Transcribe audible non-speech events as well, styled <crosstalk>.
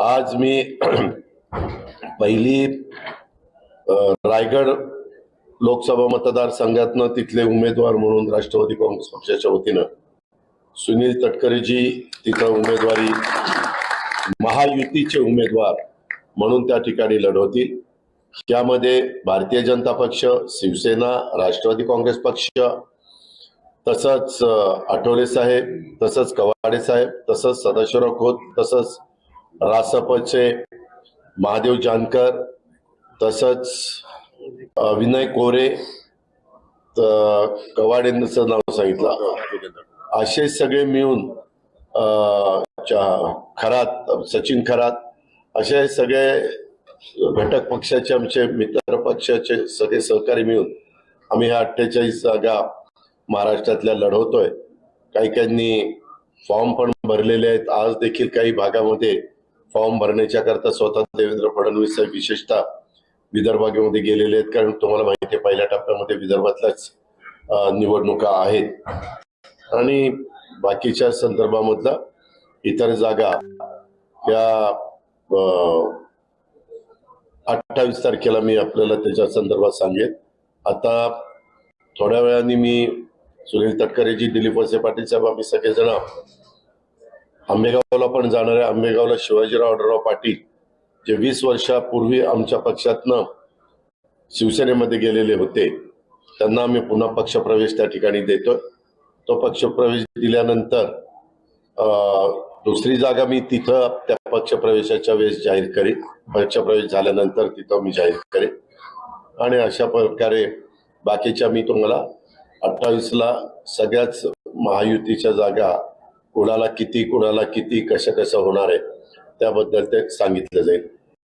आज मी <clears throat> पहिली रायगड लोकसभा मतदारसंघातनं तिथले उमेदवार म्हणून राष्ट्रवादी काँग्रेस पक्षाच्या वतीनं सुनील तटकरेजी तिथं उमेदवारी महायुतीचे उमेदवार म्हणून त्या ठिकाणी लढवतील. त्यामध्ये भारतीय जनता पक्ष शिवसेना राष्ट्रवादी काँग्रेस पक्ष तसंच आठवले साहेब तसंच कवाडे साहेब तसंच सदाशिवराव खोत तसंच रासपचे महादेव जानकर तसंच विनय कोरे कवाडेंचं नाव सांगितलं. असे सगळे मिळून च्या- खरात सचिन खरात असे सगळे घटक पक्षाचे आमचे मित्र पक्षाचे सगळे सहकारी मिळून आम्ही ह्या अठ्ठेचाळीस जागा महाराष्ट्रातल्या लढवतोय. काही काहींनी फॉर्म पण भरलेले आहेत. आज देखील काही भागामध्ये फॉर्म भरण्याच्या करता स्वतः देवेंद्र फडणवीस साहेब विशेषतः विदर्भामध्ये गेलेले आहेत. कारण तुम्हाला माहिती आहे पहिल्या टप्प्यामध्ये विदर्भातल्याच निवडणुका आहेत. आणि बाकीच्या संदर्भामधला इतर जागा या अठ्ठावीस तारखेला मी आपल्याला त्याच्या संदर्भात सांगेन. आता थोड्या वेळाने मी सुनील तटकरेजी दिलीप वसे पाटील साहेब आम्ही सगळेजण आंबेगावला पण जाणाऱ्या आंबेगावला शिवाजीराव आढळराव पाटील जे वीस वर्षापूर्वी आमच्या पक्षातनं शिवसेनेमध्ये गेलेले होते त्यांना आम्ही पुन्हा पक्षप्रवेश त्या ठिकाणी देतोय. तो पक्षप्रवेश दिल्यानंतर दुसरी जागा मी तिथं त्या पक्षप्रवेशाच्या वेळेस जाहीर करेन. पक्षप्रवेश झाल्यानंतर तिथं मी जाहीर करेन. आणि अशा प्रकारे बाकीच्या मी तुम्हाला अठ्ठावीसला सगळ्याच महायुतीच्या जागा कुणाला किती कुणाला किती कसं कसं होणार आहे त्याबद्दल ते सांगितलं जाईल.